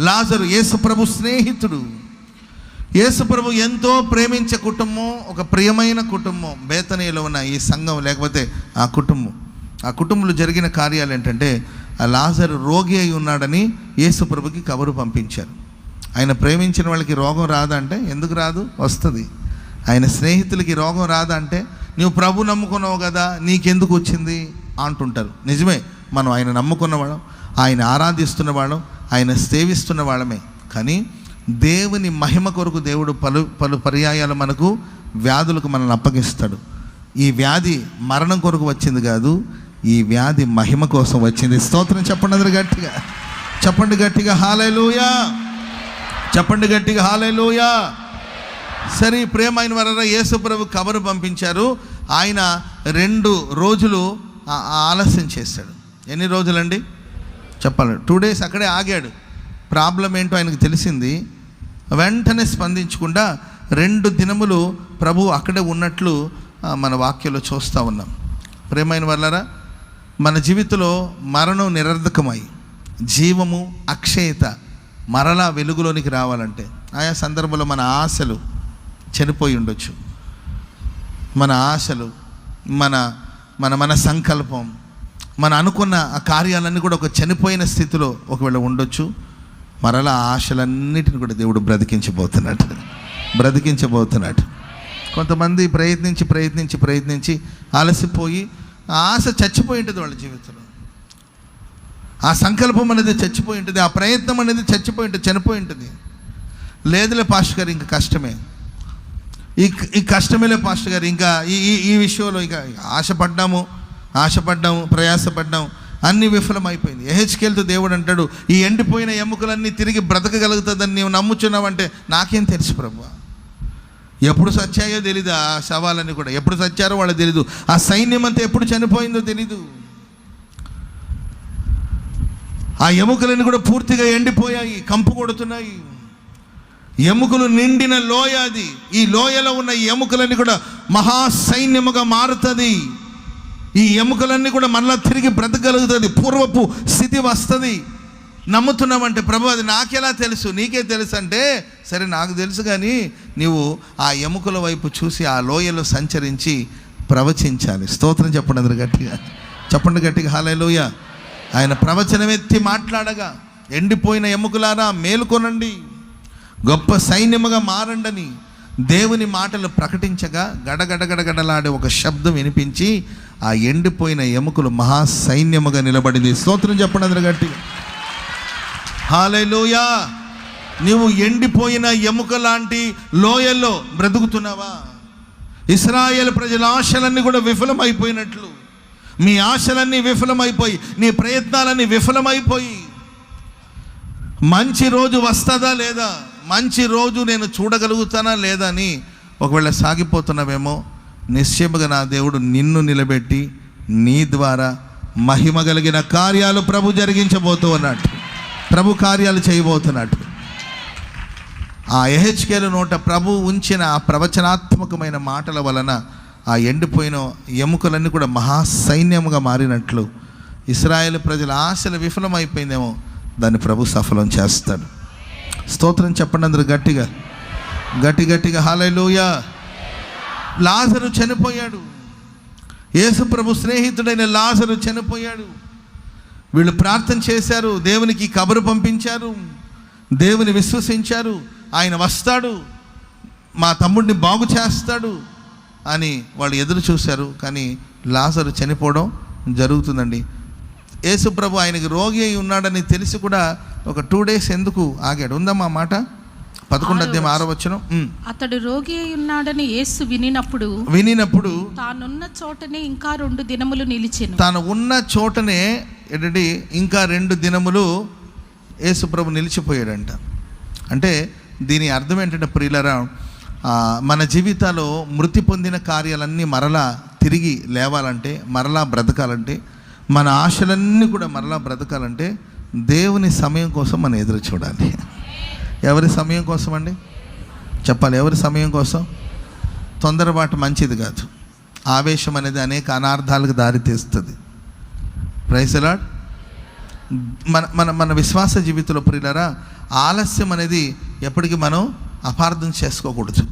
లాజరు యేసుప్రభు స్నేహితుడు. యేసుప్రభు ఎంతో ప్రేమించే కుటుంబం ఒక ప్రియమైన కుటుంబం బేతనీలో ఉన్న ఈ సంఘం లేకపోతే ఆ కుటుంబం. ఆ కుటుంబంలో జరిగిన కార్యాలు ఏంటంటే ఆ లాజరు రోగి అయి ఉన్నాడని యేసుప్రభుకి కబురు పంపించారు. ఆయన ప్రేమించిన వాళ్ళకి రోగం రాదంటే ఎందుకు రాదు? వస్తుంది. ఆయన స్నేహితులకి రోగం రాదంటే నువ్వు ప్రభు నమ్ముకున్నావు కదా నీకెందుకు వచ్చింది? అంటుంటారు. నిజమే మనం ఆయన నమ్ముకున్నవాళ్ళం ఆయన ఆరాధిస్తున్న వాళ్ళం ఆయన సేవిస్తున్న వాళ్ళమే. కానీ దేవుని మహిమ కొరకు దేవుడు పలు పలు పర్యాయాలు మనకు వ్యాధులకు మనల్ని అప్పగిస్తాడు. ఈ వ్యాధి మరణం కొరకు వచ్చింది కాదు ఈ వ్యాధి మహిమ కోసం వచ్చింది. స్తోత్రం చెప్పండి అందరు గట్టిగా. చెప్పండి గట్టిగా హాలయలుయా చెప్పండి గట్టిగా హాలయలుయా సరే ప్రేమ అయిన వారా యేసుప్రభు కబరు పంపించారు. ఆయన రెండు రోజులు ఆ- ఆలస్యం చేశాడు. ఎన్ని రోజులండి? చెప్పాలి. టూ డేస్ అక్కడే ఆగాడు. ప్రాబ్లం ఏంటో ఆయనకు తెలిసింది. వెంటనే స్పందించకుండా రెండు దినములు ప్రభు అక్కడే ఉన్నట్లు మన వాక్యంలో చూస్తూ ఉన్నాం. ప్రేమైన వాళ్ళరా మన జీవితంలో మరణం నిరర్ధకమై జీవము అక్షయత మరలా వెలుగులోనికి రావాలంటే ఆయా సందర్భంలో మన ఆశలు చనిపోయి ఉండొచ్చు. మన ఆశలు మన మన మన సంకల్పం మనం అనుకున్న ఆ కార్యాలన్నీ కూడా ఒక చనిపోయిన స్థితిలో ఒకవేళ ఉండొచ్చు. మరలా ఆశలన్నిటిని కూడా దేవుడు బ్రతికించబోతున్నాడు. బ్రతికించబోతున్నాడు. కొంతమంది ప్రయత్నించి ప్రయత్నించి ప్రయత్నించి అలసిపోయి ఆ ఆశ చచ్చిపోయి ఉంటుంది వాళ్ళ జీవితంలో. ఆ సంకల్పం అనేది చచ్చిపోయి ఉంటుంది ఆ ప్రయత్నం అనేది చచ్చిపోయి ఉంటుంది చనిపోయి ఉంటుంది. లేదులే పాస్టర్ గారు ఇంకా కష్టమే. ఈ ఈ కష్టమేలే పాస్టర్ గారు ఇంకా ఈ ఈ ఈ విషయంలో ఇంకా ఆశపడ్డాము. ఆశపడ్డాము ప్రయాసపడ్డాము అన్ని విఫలమైపోయింది. ఎహెచ్కేల్తో దేవుడు అంటాడు ఈ ఎండిపోయిన ఎముకలన్నీ తిరిగి బ్రతకగలుగుతుందని నీవు నమ్ముచున్నావంటే నాకేం తెలుసు ప్రభు ఎప్పుడు సచ్చాయో తెలీదు ఆ శవాలన్నీ కూడా. ఎప్పుడు సచ్చారో వాళ్ళు తెలీదు. ఆ సైన్యం అంతా ఎప్పుడు చనిపోయిందో తెలీదు. ఆ ఎముకలన్నీ కూడా పూర్తిగా ఎండిపోయాయి కంపు కొడుతున్నాయి. ఎముకలు నిండిన లోయ అది. ఈ లోయలో ఉన్న ఎముకలన్నీ కూడా మహా సైన్యముగా మారుతుంది. ఈ ఎముకలన్నీ కూడా మళ్ళీ తిరిగి బ్రతకగలుగుతుంది. పూర్వపు స్థితి వస్తుంది. నమ్ముతున్నామంటే ప్రభు అది నాకెలా తెలుసు? నీకే తెలుసు అంటే సరే నాకు తెలుసు కానీ నీవు ఆ ఎముకల వైపు చూసి ఆ లోయలో సంచరించి ప్రవచించాలి. స్తోత్రం చెప్పండి అందరు గట్టిగా. చెప్పండి గట్టిగా. హాలలోయ ఆయన ప్రవచనమెత్తి మాట్లాడగా ఎండిపోయిన ఎముకలారా మేలుకొనండి. గొప్ప సైన్యముగా మారండని. దేవుని మాటలు ప్రకటించగా గడగడగడగడలాడే ఒక శబ్దం వినిపించి ఆ ఎండిపోయిన ఎముకలు మహా సైన్యముగా నిలబడింది. స్తోత్రం చెప్పండి అందరు గట్టి హాలలోయా నీవు ఎండిపోయిన ఎముక లాంటి లోయల్లో బ్రతుకుతున్నావా? ఇస్రాయేల్ ప్రజల ఆశలన్నీ కూడా విఫలమైపోయినట్లు. మీ ఆశలన్నీ విఫలమైపోయి నీ ప్రయత్నాలన్నీ విఫలమైపోయి. మంచి రోజు వస్తుందా లేదా? మంచి రోజు నేను చూడగలుగుతానా లేదా అని ఒకవేళ సాగిపోతున్నావేమో నిశ్చయముగా నా దేవుడు నిన్ను నిలబెట్టి నీ ద్వారా మహిమ కలిగిన కార్యాలు ప్రభు జరిగించబోతూ ఉన్నట్టు ప్రభు కార్యాలు చేయబోతున్నట్టు ఆ ఎహెచ్కేల నోట ప్రభు ఉంచిన ఆ ప్రవచనాత్మకమైన మాటల వలన ఆ ఎండిపోయిన ఎముకలన్నీ కూడా మహాసైన్యముగా మారినట్లు ఇస్రాయేల్ ప్రజల ఆశలు విఫలమైపోయిందేమో దాన్ని ప్రభు సఫలం చేస్తాడు. స్తోత్రం చెప్పండి అందరు గట్టిగా. గట్టి గట్టిగా. హాలయ్య లాజరు చనిపోయాడు. యేసుప్రభు స్నేహితుడైన లాజరు చనిపోయాడు. వీళ్ళు ప్రార్థన చేశారు. దేవునికి కబరు పంపించారు. దేవుని విశ్వసించారు. ఆయన వస్తాడు. మా తమ్ముడిని బాగు చేస్తాడు అని వాళ్ళు ఎదురు చూశారు. కానీ లాజరు చనిపోవడం జరుగుతుందండి. యేసుప్రభు ఆయనకి రోగి అయి ఉన్నాడని తెలిసి కూడా ఒక టూ డేస్ ఎందుకు ఆగాడు? ఉందమ్మా మాట? పదకొండు అధ్యాయం ఆరో వచ్చిన అతడు రోగి అయి ఉన్నాడని యేసు వినినప్పుడు వినినప్పుడు తానున్న చోటనే ఇంకా రెండు దినములు నిలిచెను. తాను ఉన్న చోటనే ఏంటంటే ఇంకా రెండు దినములు యేసుప్రభు నిలిచిపోయాడంట. అంటే దీని అర్థం ఏంటంటే ప్రియులరా మన జీవితాల్లో మృతి పొందిన కార్యాలన్నీ మరలా తిరిగి లేవాలంటే మరలా బ్రతకాలంటే మన ఆశలన్నీ కూడా మరలా బ్రతకాలంటే దేవుని సమయం కోసం మనం ఎదురు చూడాలి. ఎవరి సమయం కోసం అండి? చెప్పాలి ఎవరి సమయం కోసం? తొందరపాటు మంచిది కాదు. ఆవేశం అనేది అనేక అనార్థాలకు దారితీస్తుంది ప్రైసలాడ్ మన మన మన విశ్వాస జీవితంలో ప్రియులరా ఆలస్యం అనేది ఎప్పటికీ మనం అపార్థం చేసుకోకూడదు.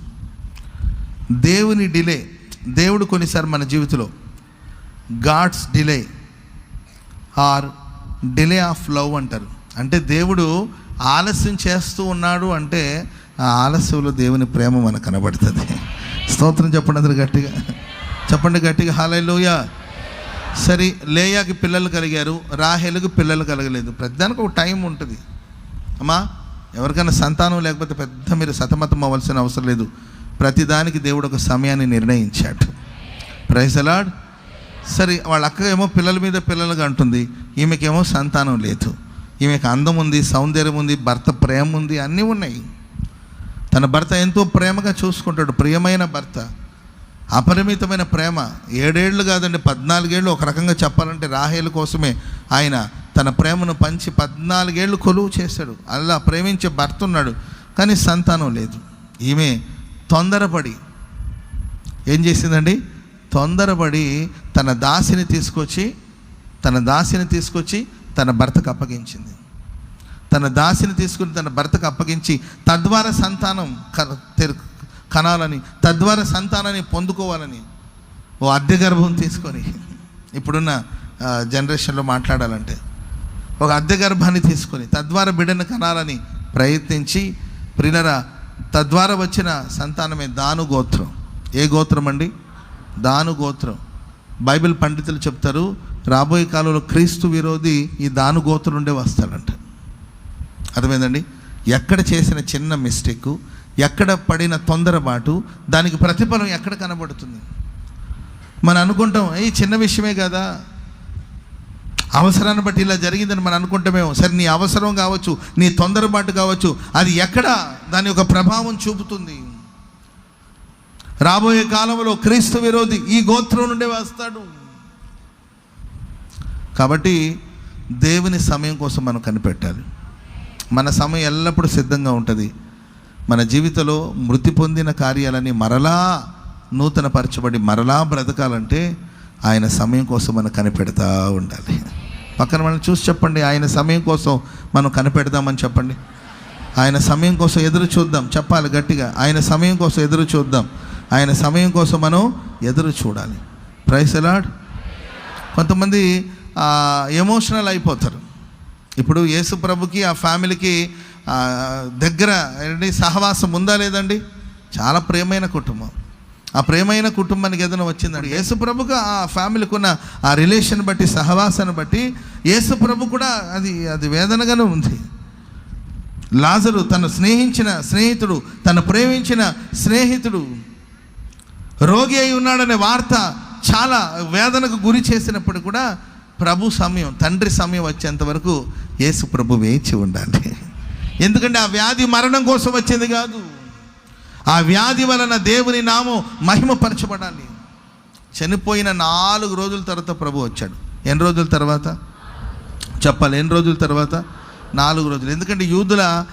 దేవుని డిలే దేవుడు కొన్నిసారి మన జీవితంలో God's delay are delay of love అంటారు. అంటే దేవుడు ఆలస్యం చేస్తూ ఉన్నాడు అంటే ఆ ఆలస్యంలో దేవుని ప్రేమ మనకు కనబడుతుంది. స్తోత్రం చెప్పండి అందరు గట్టిగా. చెప్పండి గట్టిగా. హాలయ్య సరే లేయాకి పిల్లలు కలిగారు రాహేలకు పిల్లలు కలగలేదు. ప్రతిదానికి ఒక టైం ఉంటుంది. అమ్మా ఎవరికైనా సంతానం లేకపోతే పెద్ద మీరు సతమతం అవ్వాల్సిన అవసరం లేదు. ప్రతిదానికి దేవుడు ఒక సమయాన్ని నిర్ణయించాడు. ప్రైజ్ అలాడ్ సరే వాళ్ళ అక్క ఏమో పిల్లల మీద పిల్లలుగా అంటుంది. ఈమెకేమో సంతానం లేదు. ఈమెకు అందం ఉంది సౌందర్యం ఉంది భర్త ప్రేమ ఉంది అన్నీ ఉన్నాయి. తన భర్త ఎంతో ప్రేమగా చూసుకుంటాడు ప్రియమైన భర్త. అపరిమితమైన ప్రేమ. ఏడేళ్ళు కాదండి పద్నాలుగేళ్ళు ఒక రకంగా చెప్పాలంటే రాహేలు కోసమే ఆయన తన ప్రేమను పంచి పద్నాలుగేళ్ళు కొలువు చేశాడు. అలా ప్రేమించే భర్త ఉన్నాడు కానీ సంతానం లేదు. ఈమె తొందరపడి ఏం చేసిందండి? తొందరపడి తన దాసిని తీసుకొచ్చి తన దాసిని తీసుకొచ్చి తన భర్తకు అప్పగించింది. తన దాసిని తీసుకుని తన భర్తకు అప్పగించి తద్వారా సంతానం క- తెరు- కనాలని తద్వారా సంతానాన్ని పొందుకోవాలని ఓ అద్దె గర్భం తీసుకొని ఇప్పుడున్న జనరేషన్లో మాట్లాడాలంటే ఒక అద్దె గర్భాన్ని తీసుకొని తద్వారా బిడ్డను కనాలని ప్రయత్నించి ప్రిలరా తద్వారా వచ్చిన సంతానమే దాను గోత్రం. ఏ గోత్రం అండి? దాను గోత్రం బైబిల్ పండితులు చెప్తారు రాబోయే కాలంలో క్రీస్తు విరోధి ఈ దాను గోత్రం నుండే వస్తాడంట. అర్థమైందండి? ఎక్కడ చేసిన చిన్న మిస్టేక్ ఎక్కడ పడిన తొందరపాటు దానికి ప్రతిఫలం ఎక్కడ కనబడుతుంది? మనం అనుకుంటాం ఈ చిన్న విషయమే కదా. అవసరాన్ని బట్టి ఇలా జరిగిందని మనం అనుకుంటామేమో. సరే నీ అవసరం కావచ్చు నీ తొందరపాటు కావచ్చు అది ఎక్కడ? దాని యొక్క ప్రభావం చూపుతుంది. రాబోయే కాలంలో క్రీస్తు విరోధి ఈ గోత్రం నుండే వస్తాడు. కాబట్టి దేవుని సమయం కోసం మనం కనిపెట్టాలి. మన సమయం ఎల్లప్పుడూ సిద్ధంగా ఉంటుంది. మన జీవితంలో మృతి పొందిన కార్యాలని మరలా నూతనపరచబడి మరలా బ్రతకాలంటే ఆయన సమయం కోసం మనం కనిపెడతా ఉండాలి. పక్కన మనం చూసి చెప్పండి ఆయన సమయం కోసం మనం కనిపెడదామని చెప్పండి. ఆయన సమయం కోసం ఎదురు చూద్దాం చెప్పాలి గట్టిగా. ఆయన సమయం కోసం ఎదురు చూద్దాం. ఆయన సమయం కోసం మనం ఎదురు చూడాలి. ప్రైస్ ఎలాడ్ కొంతమంది ఎమోషనల్ అయిపోతారు. ఇప్పుడు యేసు ప్రభుకి ఆ ఫ్యామిలీకి దగ్గర ఏంటి సహవాసం ఉందా లేదండి? చాలా ప్రేమైన కుటుంబం. ఆ ప్రేమైన కుటుంబానికి ఏదైనా వచ్చిందండి యేసు ప్రభుకు ఆ ఫ్యామిలీకి ఉన్న ఆ రిలేషన్ బట్టి సహవాసాన్ని బట్టి యేసు ప్రభు కూడా అది అది వేదనగానే ఉంది. లాజరు తను స్నేహించిన స్నేహితుడు తను ప్రేమించిన స్నేహితుడు. రోగి అయి ఉన్నాడనే వార్త చాలా వేదనకు గురి చేసినప్పుడు కూడా ప్రభు సమయం తండ్రి సమయం వచ్చేంత వరకు యేసు ప్రభు వేచి ఉండాలి. ఎందుకంటే ఆ వ్యాధి మరణం కోసం వచ్చింది కాదు. ఆ వ్యాధి వలన దేవుని నామం మహిమపరచబడాలి. చనిపోయిన నాలుగు రోజుల తర్వాత ప్రభు వచ్చాడు. ఎన్ని రోజుల తర్వాత? చెప్పాలి ఎన్ని రోజుల తర్వాత? నాలుగు రోజులు. ఎందుకంటే యూదుల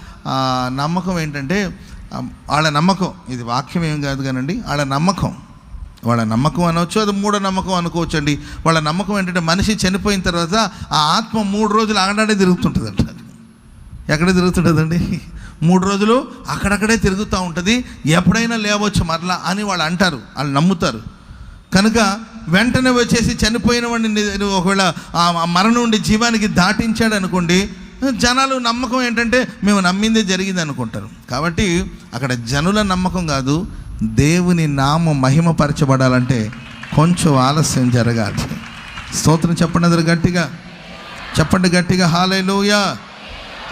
నమ్మకం ఏంటంటే వాళ్ళ నమ్మకం. ఇది వాక్యం ఏం కాదు కానండి వాళ్ళ నమ్మకం. వాళ్ళ నమ్మకం అనవచ్చు అది మూఢ నమ్మకం అనుకోవచ్చు అండి వాళ్ళ నమ్మకం ఏంటంటే మనిషి చనిపోయిన తర్వాత ఆ ఆత్మ మూడు రోజులు ఆగడాడే తిరుగుతుంటుందంట. ఎక్కడ తిరుగుతుంటుందండి? మూడు రోజులు అక్కడక్కడే తిరుగుతూ ఉంటుంది. ఎప్పుడైనా లేవచ్చు మరలా అని వాళ్ళు అంటారు వాళ్ళు నమ్ముతారు. కనుక వెంటనే వచ్చేసి చనిపోయిన వాడిని ఒకవేళ ఆ మరణం నుండి జీవానికి దాటించాడు అనుకోండి జనాలు నమ్మకం ఏంటంటే మేము నమ్మిందే జరిగింది అనుకుంటారు. కాబట్టి అక్కడ జనుల నమ్మకం కాదు దేవుని నామం మహిమపరచబడాలంటే కొంచెం ఆలస్యం జరగాలి. స్తోత్రం చెప్పండి అందరు గట్టిగా. చెప్పండి గట్టిగా హాలేలోయ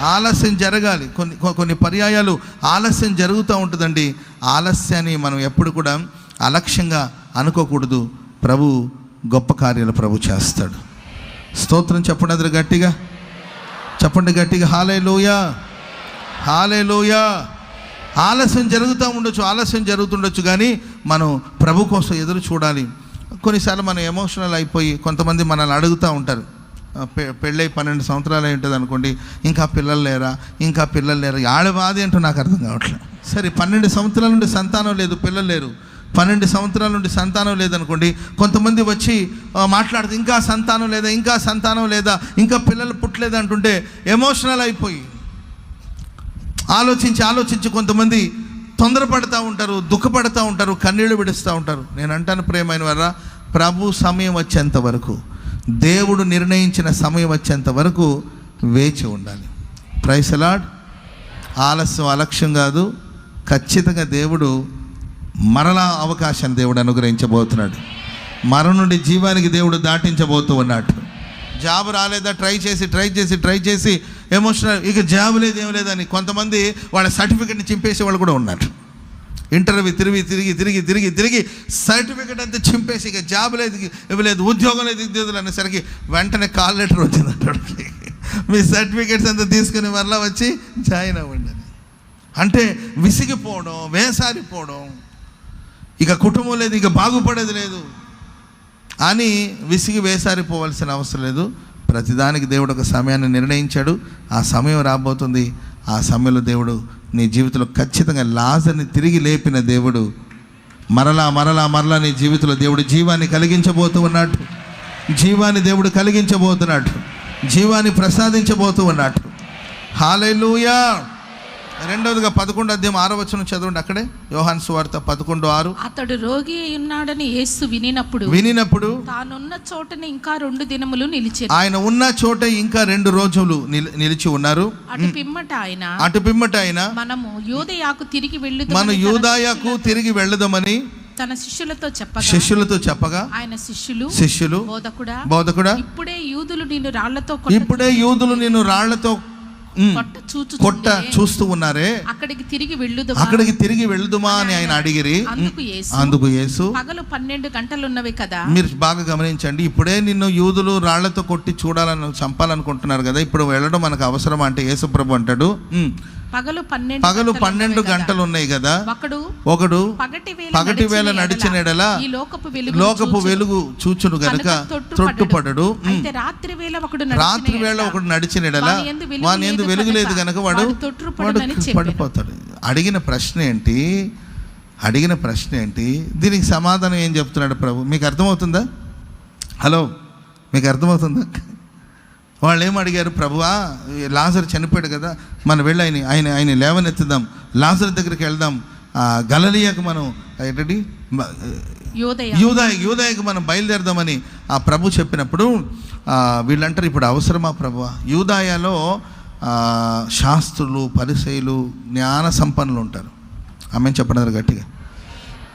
ఆలస్యం జరగాలి. కొన్ని కొన్ని పర్యాయాలు ఆలస్యం జరుగుతూ ఉంటుందండి. ఆలస్యాన్ని మనం ఎప్పుడు కూడా అలక్ష్యంగా అనుకోకూడదు. ప్రభు గొప్ప కార్యాలు ప్రభు చేస్తాడు. స్తోత్రం చెప్పండి అందరు గట్టిగా. చెప్పండి గట్టిగా హాలే లోయ హాలే లోయ ఆలస్యం జరుగుతూ ఉండొచ్చు ఆలస్యం జరుగుతుండొచ్చు కానీ మనం ప్రభు కోసం ఎదురు చూడాలి. కొన్నిసార్లు మనం ఎమోషనల్ అయిపోయి కొంతమంది మనల్ని అడుగుతూ ఉంటారు. పె పెళ్ళై పన్నెండు సంవత్సరాలు అయి ఉంటుంది అనుకోండి ఇంకా పిల్లలు లేరా ఇంకా పిల్లలు లేరా ఆడ బాధ ఏంటో నాకు అర్థం కావట్లేదు సరే పన్నెండు సంవత్సరాల నుండి సంతానం లేదు పిల్లలు లేరు. పన్నెండు సంవత్సరాల నుండి సంతానం లేదనుకోండి కొంతమంది వచ్చి మాట్లాడుతూ ఇంకా సంతానం లేదా ఇంకా సంతానం లేదా ఇంకా పిల్లలు పుట్టలేదు? అంటుంటే ఎమోషనల్ అయిపోయి ఆలోచించి ఆలోచించి కొంతమంది తొందరపడతా ఉంటారు దుఃఖపడతా ఉంటారు కన్నీళ్ళు విడుస్తూ ఉంటారు. నేను అంటాను ప్రేమైన వారా ప్రభు సమయం వచ్చేంత వరకు దేవుడు నిర్ణయించిన సమయం వచ్చేంత వరకు వేచి ఉండాలి. ప్రైసలాడ్ ఆలస్యం అలక్ష్యం కాదు. ఖచ్చితంగా దేవుడు మరలా అవకాశం దేవుడు అనుగ్రహించబోతున్నాడు. మరణం నుండి జీవానికి దేవుడు దాటించబోతూ ఉన్నాడు. జాబ్ రాలేదా? ట్రై చేసి ట్రై చేసి ట్రై చేసి ఎమోషనల్ ఇక జాబ్ లేదు ఏం లేదని కొంతమంది వాళ్ళ సర్టిఫికెట్ని చింపేసే వాళ్ళు కూడా ఉన్నారు. ఇంటర్వ్యూ తిరిగి తిరిగి తిరిగి తిరిగి తిరిగి సర్టిఫికెట్ అంతా చింపేసి ఇక జాబ్ లేదు ఇవ్వలేదు ఉద్యోగం లేదు ఉద్యోగులు అనేసరికి వెంటనే కాల్ లెటర్ వచ్చింది అక్కడికి మీ సర్టిఫికెట్స్ అంతా తీసుకుని మరలా వచ్చి జాయిన్ అవ్వండి అంటే విసిగిపోవడం వేసారిపోవడం ఇక కుటుంబం లేదు ఇక బాగుపడేది లేదు. అని విసిగి వేసారిపోవాల్సిన అవసరం లేదు. ప్రతిదానికి దేవుడు ఒక సమయాన్ని నిర్ణయించాడు. ఆ సమయం రాబోతుంది. ఆ సమయంలో దేవుడు నీ జీవితంలో ఖచ్చితంగా లాజర్ని తిరిగి లేపిన దేవుడు మరలా మరలా మరలా నీ జీవితంలో దేవుడు జీవాన్ని కలిగించబోతూ ఉన్నాడు. జీవాన్ని దేవుడు కలిగించబోతున్నాడు. జీవాన్ని ప్రసాదించబోతూ ఉన్నాడు. హాలెలూయా రెండవదిగా పదకొండు అధ్యాయం ఆరో వచనం చదవండి అక్కడే. యోహాన్ సువార్త పదకొండు ఆరు. అతడు రోగి ఉన్నాడని యేసు వినినప్పుడు వినినప్పుడు తానున్న చోటనే ఇంకా రెండు దినములు నిలిచెను. ఆయన ఉన్న చోట ఇంకా రెండు రోజులు నిలి- నిలిచి ఉన్నారు. అటు పిమ్మట ఆయన అటు పిమ్మట ఆయన మనము యోదయాకు తిరిగి వెళ్ళుదు మన యూదాయకు తిరిగి వెళ్ళదమని తన శిష్యులతో చెప్పగా. శిష్యులతో చెప్పగా. ఆయన శిష్యులు శిష్యులు బోధకుడా బోధకుడా ఇప్పుడే యూదులు నిన్ను రాళ్ళతో ఇప్పుడే యూదులు నిన్ను రాళ్ళతో కొట్ట చూచు కొట్ట చూస్తూ ఉన్నారే. అక్కడికి తిరిగి వెళ్ళుదు అక్కడికి తిరిగి వెళ్దుమా అని ఆయన అడిగిరి. అందుకు యేసు. పగలు పన్నెండు గంటలున్నవి కదా. మీరు బాగా గమనించండి. ఇప్పుడే నిన్ను యూదులు రాళ్ళతో కొట్టి చూడాలని చంపాలనుకుంటున్నారు కదా. ఇప్పుడు వెళ్ళడం మనకు అవసరం అంటే యేసుప్రభు అంటాడు. "ఉమ్, పగలు పన్నెండు పగలు పన్నెండు. గంటలు ఉన్నాయి కదా. ఒకడు ఒకడు పగటి వేళ పగటి వేళ నడిచిన ఎడల ఈ లోకపు వెలుగు లోకపు వెలుగు చూచును గనుక తొట్టుపడడు. అయితే రాత్రి వేళ ఒకడు రాత్రి వేళ ఒకడు నడిచిన ఎడల. వాని ఎందు లేదు వెలుగు లేదు కనుక వాడు వాడు. పడిపోతాడు. అడిగిన ప్రశ్న ఏంటి? అడిగిన ప్రశ్న ఏంటి? దీనికి సమాధానం ఏం చెప్తున్నాడు ప్రభు? మీకు అర్థమవుతుందా? హలో మీకు అర్థమవుతుందా? వాళ్ళు ఏం అడిగారు ప్రభువా లాజర్ చనిపోయాడు కదా మనం వెళ్ళి ఆయన ఆయన ఆయన లేవనెత్తుదాం లాజర్ దగ్గరికి వెళ్దాం ఆ, గలలియాకు మనం ఏంటంటే మ- యోదయ. యూదాయ యూదాయకు మనం బయలుదేరదామని ఆ ప్రభు చెప్పినప్పుడు వీళ్ళంటారు ఇప్పుడు అవసరమా ప్రభు యూదాయలో శాస్త్రులు పరిసయులు జ్ఞాన సంపన్నులు ఉంటారు. ఆమె చెప్పడం గట్టిగా.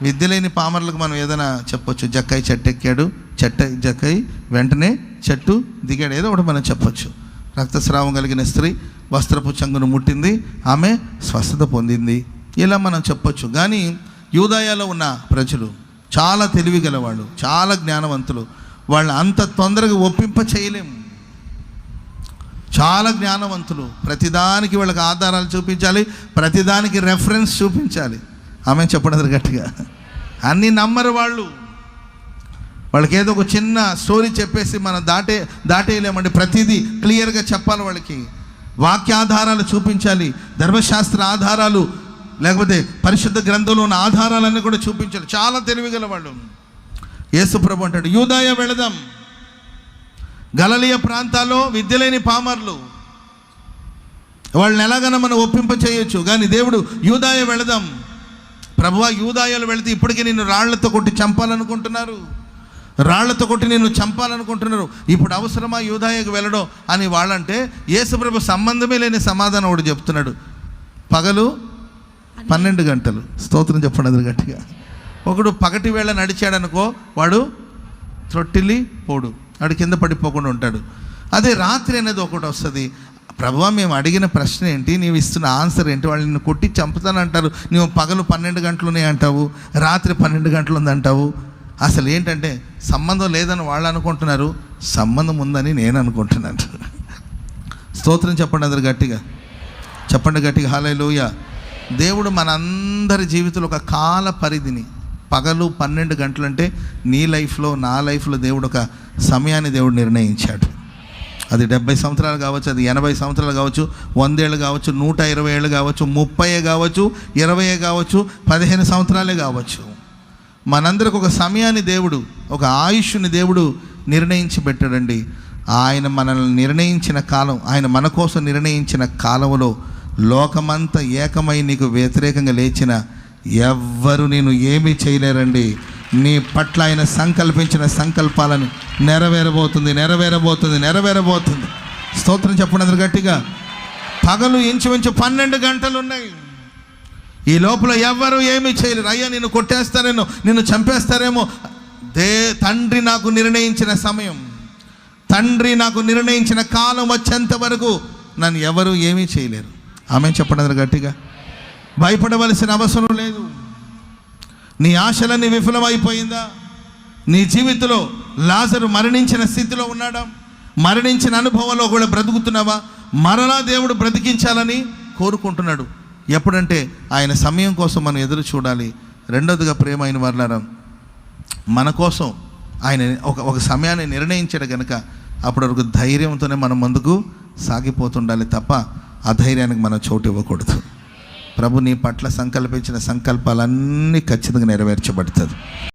విద్య లేని పామర్లకు మనం ఏదైనా చెప్పొచ్చు. జక్కై చెట్టు ఎక్కాడు చెట్ట జక్కై వెంటనే చెట్టు దిగాడు ఏదో ఒకటి మనం చెప్పొచ్చు. రక్తస్రావం కలిగిన స్త్రీ వస్త్రపు చంగును ముట్టింది ఆమె స్వస్థత పొందింది. ఇలా మనం చెప్పొచ్చు. కానీ యూదాయాలో ఉన్న ప్రజలు చాలా తెలివి గలవాళ్ళు చాలా జ్ఞానవంతులు. వాళ్ళు అంత తొందరగా ఒప్పింప చేయలేము. చాలా జ్ఞానవంతులు. ప్రతిదానికి వాళ్ళకి ఆధారాలు చూపించాలి ప్రతిదానికి రెఫరెన్స్ చూపించాలి. ఆమె చెప్పడం గట్టిగా. అన్నీ నమ్మరు వాళ్ళు. వాళ్ళకి ఏదో ఒక చిన్న స్టోరీ చెప్పేసి మనం దాటే దాటేయలేమండి. ప్రతిదీ క్లియర్గా చెప్పాలి వాళ్ళకి. వాక్యాధారాలు చూపించాలి. ధర్మశాస్త్ర ఆధారాలు లేకపోతే పరిశుద్ధ గ్రంథంలో ఉన్న ఆధారాలన్నీ కూడా చూపించాలి. చాలా తెలివిగల వాళ్ళు. యేసుప్రభు అంటాడు యూదాయ వెళదాం. గలలియ ప్రాంతాల్లో విద్య లేని పామర్లు. వాళ్ళని ఎలాగైనా మనం ఒప్పింప చేయొచ్చు. కానీ దేవుడు యూదాయ వెళదాం. ప్రభువా యూదాయాలు వెళితే ఇప్పటికీ నిన్ను రాళ్ళతో కొట్టి చంపాలనుకుంటున్నారు. రాళ్ళతో కొట్టి నేను చంపాలనుకుంటున్నారు. ఇప్పుడు అవసరమా యూదాయకు వెళ్ళడం? అని వాళ్ళంటే యేసుప్రభు సంబంధమే లేని సమాధానం ఒకటి చెప్తున్నాడు. పగలు పన్నెండు గంటలు. స్తోత్రం చెప్పండి అది గట్టిగా. ఒకడు పగటి వేళ నడిచాడనుకో వాడు త్రొట్టిల్లి పోడు. వాడు కింద పడిపోకుండా ఉంటాడు. అదే రాత్రి అనేది ఒకటి వస్తుంది. ప్రభు మేము అడిగిన ప్రశ్న ఏంటి? నీవు ఇస్తున్న ఆన్సర్ ఏంటి? వాళ్ళు నిన్ను కొట్టి చంపుతానంటారు. నువ్వు పగలు పన్నెండు గంటలు ఉన్నాయి అంటావు రాత్రి పన్నెండు గంటలు ఉంది అంటావు అసలు ఏంటంటే సంబంధం లేదని వాళ్ళు అనుకుంటున్నారు సంబంధం ఉందని నేను అనుకుంటున్నాను. స్తోత్రం చెప్పండి అందరు గట్టిగా. చెప్పండి గట్టిగా హాలూయ దేవుడు మనందరి జీవితంలో ఒక కాల పరిధిని పగలు పన్నెండు గంటలు అంటే నీ లైఫ్లో నా లైఫ్లో దేవుడు ఒక సమయాన్ని దేవుడు నిర్ణయించాడు. అది డెబ్బై సంవత్సరాలు కావచ్చు అది ఎనభై సంవత్సరాలు కావచ్చు వందేళ్ళు కావచ్చు నూట ఇరవై ఏళ్ళు కావచ్చు ముప్పై కావచ్చు ఇరవై కావచ్చు పదిహేను సంవత్సరాలే కావచ్చు. మనందరికి ఒక సమయాన్ని దేవుడు ఒక ఆయుష్ని దేవుడు నిర్ణయించి పెట్టాడండి ఆయన మనల్ని నిర్ణయించిన కాలం ఆయన మన కోసం నిర్ణయించిన కాలంలో లోకమంతా ఏకమై నీకు వ్యతిరేకంగా లేచిన ఎవ్వరు నేను ఏమీ చేయలేరండి. నీ పట్ల ఆయన సంకల్పించిన సంకల్పాలను నెరవేరబోతుంది నెరవేరబోతుంది నెరవేరబోతుంది. స్తోత్రం చెప్పండి అందరు గట్టిగా. పగలు ఇంచుమించు పన్నెండు గంటలు ఉన్నాయి ఈ లోపల ఎవ్వరు ఏమీ చేయలేరు. అయ్యా నిన్ను కొట్టేస్తారేమో నిన్ను చంపేస్తారేమో. దే తండ్రి నాకు నిర్ణయించిన సమయం. తండ్రి నాకు నిర్ణయించిన కాలం వచ్చేంత వరకు నన్ను ఎవరు ఏమీ చేయలేరు. ఆమె చెప్పండి గట్టిగా. భయపడవలసిన అవసరం లేదు. నీ ఆశలన్నీ విఫలమైపోయిందా? నీ జీవితంలో లాజరు మరణించిన స్థితిలో ఉన్నాడా? మరణించిన అనుభవంలో కూడా బ్రతుకుతున్నావా? మరలా దేవుడు బ్రతికించాలని కోరుకుంటున్నాడు. ఎప్పుడంటే ఆయన సమయం కోసం మనం ఎదురు చూడాలి. రెండోదిగా ప్రేమ అయిన వాళ్ళారా మన కోసం ఆయన ఒక ఒక సమయాన్ని నిర్ణయించాడు కనుక అప్పటి వరకు ధైర్యంతోనే మనం ముందుకు సాగిపోతుండాలి తప్ప అధైర్యానికి మనం చోటు ఇవ్వకూడదు. ప్రభు నీ పట్ల సంకల్పించిన సంకల్పాలన్నీ ఖచ్చితంగా నెరవేర్చబడుతుంది.